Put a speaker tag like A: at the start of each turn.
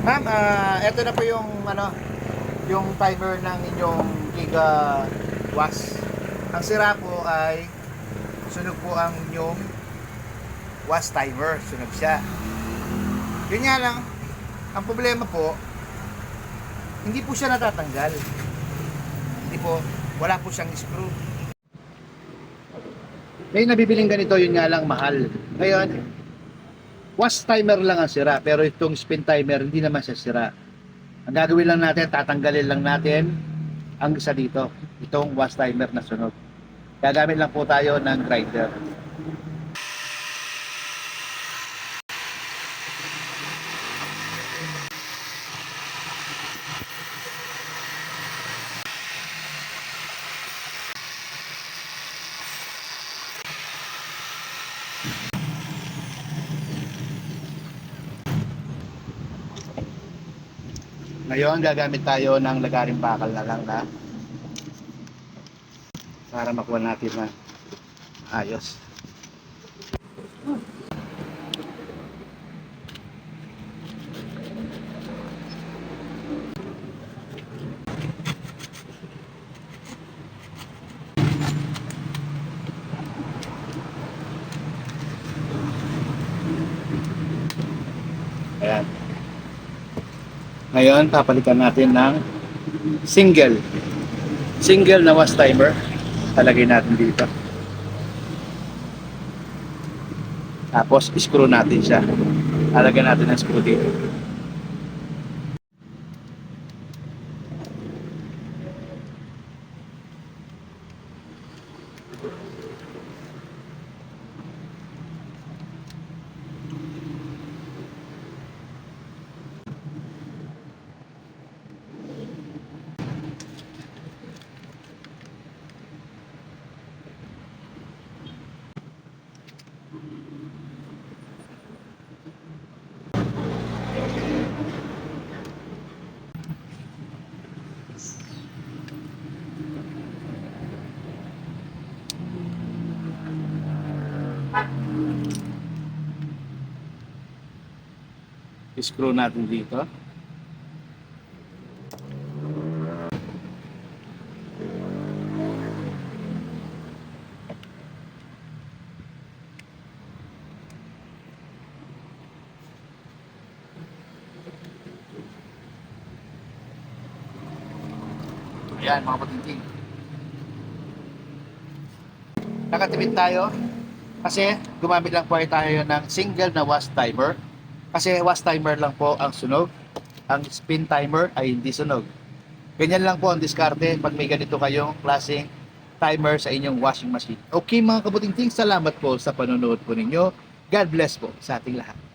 A: Ma'am, ah, ito na po yung ano, yung timer ng inyong Giga Was. Ang sira po ay sunog po ang inyong was timer, sunog siya. Yun nga lang, ang problema po, hindi po siya natatanggal. Hindi po, wala po siyang screw. May nabibiling ganito, yun nga lang mahal. Ngayon, was timer lang ang sira, pero itong spin timer, hindi naman siya sira. Ang gagawin lang natin, tatanggalin lang natin ang isa dito, itong was timer na sunog. Gagamit lang po tayo ng grinder. Ngayon, gagamit tayo ng lagaring bakal na lang na para makuha natin na ayos. Ayan. Ngayon, papalitan natin ng single. Single na was timer. Talagay natin dito. Tapos, screw natin siya. Lalagyan natin ng screw dito. Screw natin dito. Ayan mga patingting. Nakatipid tayo kasi gumamit lang po ay tayo ng single na was timer. Kasi was timer lang po ang sunog. Ang spin timer ay hindi sunog. Ganyan lang po ang diskarte pag may ganito kayong klaseng timer sa inyong washing machine. Okay mga kabutingting, salamat po sa panonood po ninyo. God bless po sa ating lahat.